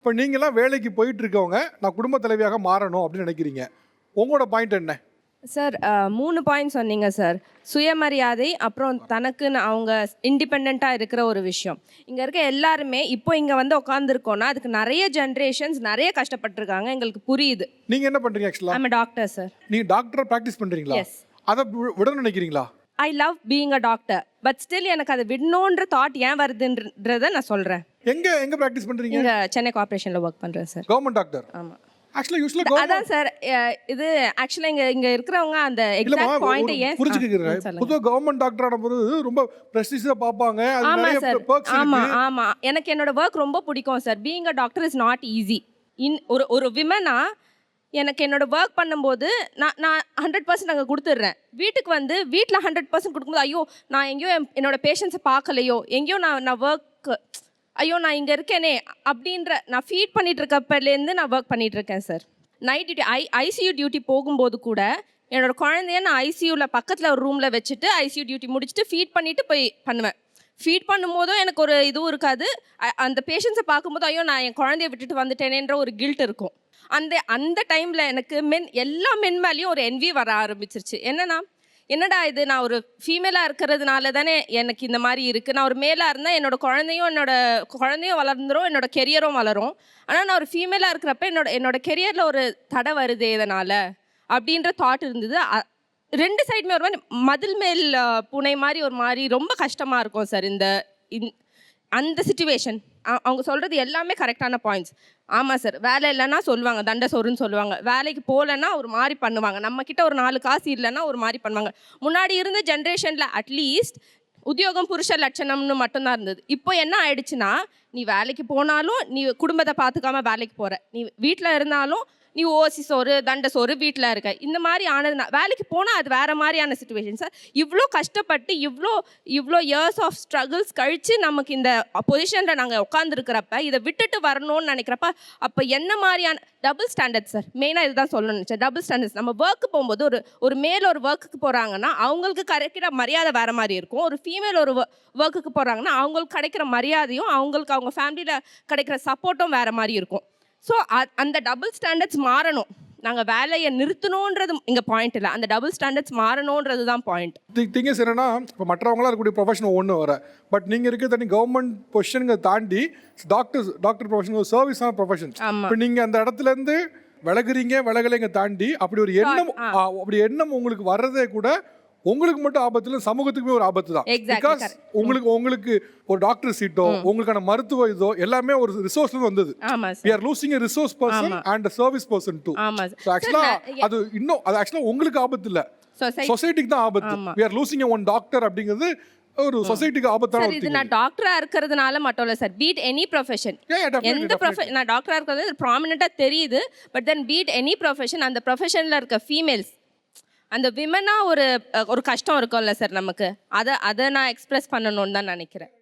இப்போ நீங்களாம் வேலைக்கு போயிட்டு இருக்கவங்க நான் குடும்ப தலைவியாக மாறணும் அப்படின்னு நினைக்கிறீங்க. உங்களோட பாயிண்ட் என்ன? சார் மூணு பாயிண்ட் சொன்னீங்க சார் சுயமரியாதை அப்புறம் தனக்குன்னு அவங்க இண்டிபெண்ட்டாக இருக்கிற ஒரு விஷயம். இங்கே இருக்க எல்லாருமே இப்போ இங்கே வந்து உட்காந்துருக்கோன்னா அதுக்கு நிறைய ஜென்ரேஷன்ஸ் நிறைய கஷ்டப்பட்டிருக்காங்க. எங்களுக்கு புரியுது. நீங்க என்ன பண்றீங்க ஆக்சுவலா ஐம் டாக்டர் சார் நீங்க டாக்டரா ப்ராக்டிஸ் பண்றீங்களா? Yes. அதை வி- விடணும்னு நினைக்கிறீங்களா? I love being a doctor but still எனக்கு அதை விடணுன்ற தாட் ஏன் வருதுன்றத நான் சொல்கிறேன் எங்க எங்க ப்ராக்டிஸ் பண்றீங்க? இங்கே சென்னை கார்பரேஷனில் ஒர்க் பண்ணுறேன் சார் கவர்மெண்ட் டாக்டர் ஆமாம் ஆக்சுவலா யூஸ்வலா அதான் சார் இது ஆக்சுவலாக இங்கே இங்கே இருக்கிறவங்க அந்த எக்ஸாக்ட் பாயிண்ட் ஏன் புரிஞ்சுக்கிறேன். பொதுவாக கவர்மெண்ட் டாக்டர் ஆன போது ரொம்ப ப்ரெஸ்டீஜா பார்ப்பாங்க. அது ஆமா சார் ஆமா ஆமா. எனக்கு என்னோட ஒர்க் ரொம்ப பிடிக்கும் sir being a doctor is not easy in ஒரு ஒரு விமனா எனக்கு என்னோட ஒர்க் பண்ணும்போது நான் நான் ஹண்ட்ரட் பர்சன்ட் அங்கே கொடுத்துட்றேன். வீட்டுக்கு வந்து வீட்டில் ஹண்ட்ரட் பர்சன்ட் கொடுக்கும்போது ஐயோ நான் எங்கேயோ என்னோடய என்னோட பேஷண்ட்ஸை பார்க்கலையோ எங்கேயோ நான் நான் ஒர்க் ஐயோ நான் இங்கே இருக்கேனே அப்படின்ற நான் ஃபீட் பண்ணிகிட்டு இருக்கப்பலேருந்து நான் ஒர்க் பண்ணிகிட்ருக்கேன் இருக்கேன் sir night duty I ICU duty போகும்போது கூட என்னோடய குழந்தைய நான் ஐசியூவில் பக்கத்தில் ஒரு ரூமில் வச்சுட்டு ஐசியூ டியூட்டி முடிச்சுட்டு ஃபீட் பண்ணிட்டு போய் பண்ணுவேன். ஃபீட் பண்ணும்போதும் எனக்கு ஒரு இதுவும் இருக்காது அ- அந்த பேஷண்ட்ஸை பார்க்கும்போது ஐயோ நான் என் குழந்தைய விட்டுட்டு வந்துட்டேனேன்ற ஒரு கில்ட் இருக்கும். அந்த அந்த டைமில் எனக்கு மென் எல்லா மென் மேலேயும் ஒரு என்வி வர ஆரம்பிச்சிருச்சு. என்னன்னா என்னடா இது? நான் ஒரு ஃபீமேலாக இருக்கிறதுனால தானே எனக்கு இந்த மாதிரி இருக்குது நான் ஒரு மேலாக இருந்தால் என்னோட குழந்தையும் என்னோட குழந்தையும் வளர்ந்துரும் என்னோட கெரியரும் வளரும். ஆனால் நான் ஒரு ஃபீமேலாக இருக்கிறப்ப என்னோட என்னோட கெரியரில் ஒரு தடை வருது இதனால். அப்படின்ற தாட் இருந்தது. அ- ரெண்டு சைடுமே ஒரு மாதிரி மதில் மேல் புனை பூனை மாதிரி ஒரு மாதிரி ரொம்ப கஷ்டமாக இருக்கும் சார் இந்த அந்த சுச்சுவேஷன் அவங்க சொல்கிறது எல்லாமே கரெக்டான பாயிண்ட்ஸ் ஆமாம் சார் வேலை இல்லைன்னா சொல்லுவாங்க தண்டை சோறுன்னு சொல்லுவாங்க. வேலைக்கு போகலன்னா ஒரு மாதிரி பண்ணுவாங்க. நம்ம ஒரு நாலு காசு இல்லைன்னா ஒரு மாதிரி பண்ணுவாங்க. முன்னாடி இருந்த ஜென்ரேஷனில் அட்லீஸ்ட் உத்தியோகம் புருஷ லட்சணம்னு மட்டும்தான் இருந்தது. இப்போ என்ன ஆயிடுச்சுன்னா நீ வேலைக்கு போனாலும் நீ குடும்பத்தை பார்த்துக்காம வேலைக்கு போகிற நீ வீட்டில் இருந்தாலும் நீ ஓசி சோறு தண்டை சோறு வீட்டில் இருக்க. இந்த மாதிரி ஆனதுனா வேலைக்கு போனால் அது வேறு மாதிரியான சுச்சுவேஷன் சார் இவ்வளோ கஷ்டப்பட்டு இவ்வளோ இவ்வளோ இயர்ஸ் ஆஃப் ஸ்ட்ரகிள்ஸ் கழித்து நமக்கு இந்த பொசிஷனில் நாங்கள் உட்காந்துருக்கிறப்ப இதை விட்டுட்டு வரணும்னு நினைக்கிறப்ப அப்போ என்ன மாதிரியான டபுள் ஸ்டாண்டர்ட் சார் மெயினாக இதுதான் சொல்லணும்னு சார் டபுள் ஸ்டாண்டர்ட்ஸ் நம்ம ஒர்க்கு போகும்போது ஒரு ஒரு மேல் ஒரு ஒர்க்குக்கு போகிறாங்கன்னா அவங்களுக்கு கிடைக்கிற மரியாதை வேறு மாதிரி இருக்கும். ஒரு ஃபீமேல் ஒரு ஒர்க்குக்கு போகிறாங்கன்னா அவங்களுக்கு கிடைக்கிற மரியாதையும் அவங்களுக்கு அவங்க ஃபேமிலியில் கிடைக்கிற சப்போர்ட்டும் வேற மாதிரி இருக்கும். ஸோ அந்த டபுள் ஸ்டாண்டர்ட்ஸ் மாறணும். நாங்கள் வேலையை நிறுத்தணுன்றது இங்கே பாயிண்ட் இல்லை. அந்த டபுள் ஸ்டாண்டர்ட்ஸ் மாறணுன்றது தான் பாயிண்ட் திங்கஸ் என்னன்னா இப்போ மற்றவங்களாம் இருக்கக்கூடிய ப்ரொஃபஷன் ஒன்று வர பட் நீங்கள் இருக்க தனி கவர்மெண்ட் பொசிஷனுங்க தாண்டி டாக்டர் டாக்டர் ப்ரொஃபஷன் ஒரு சர்வீஸான ப்ரொஃபஷன். இப்போ நீங்கள் அந்த இடத்துல இருந்து விலகுறீங்க விலகலைங்க தாண்டி அப்படி ஒரு எண்ணம் அப்படி எண்ணம் உங்களுக்கு வர்றதே கூட உங்களுக்கு மட்டும் ஆபத்து இல்லை சமூகத்துக்குமே ஒரு ஆபத்து தான். பிகாஸ். உங்களுக்கு உங்களுக்கு ஒரு டாக்டர் சீட்டோ உங்களுக்கான மருத்துவ இதோ எல்லாமே ஒரு ரிசோர்ஸ்ல வந்தது. resource person ஆமா. and a service person too. ஆமாம் ஸோ ஆக்சுவலா அது இன்னும் அது ஆக்சுவலா உங்களுக்கு ஆபத்து இல்ல. சொசைட்டி சொசைட்டிக்கு தான் ஆபத்து. are losing a one doctor அப்படிங்கிறது ஒரு சொசைட்டிக்கு ஆபத்தான சார் இது நான் டாக்டரா இருக்கிறதுனால மட்டும் இல்லை sir be it any profession எந்த definitely. ப்ரொஃப நான் டாக்டரா இருக்கிறது ப்ராமினெண்ட்டாக தெரியுது but then be it any profession அந்த ப்ரொஃபஷனில் இருக்க ஃபீமேல்ஸ் அந்த விமனாக ஒரு ஒரு கஷ்டம் இருக்கும்ல சார் நமக்கு. அதை அதை நான் எக்ஸ்பிரஸ் பண்ணணும்னு தான் நினைக்கிறேன்.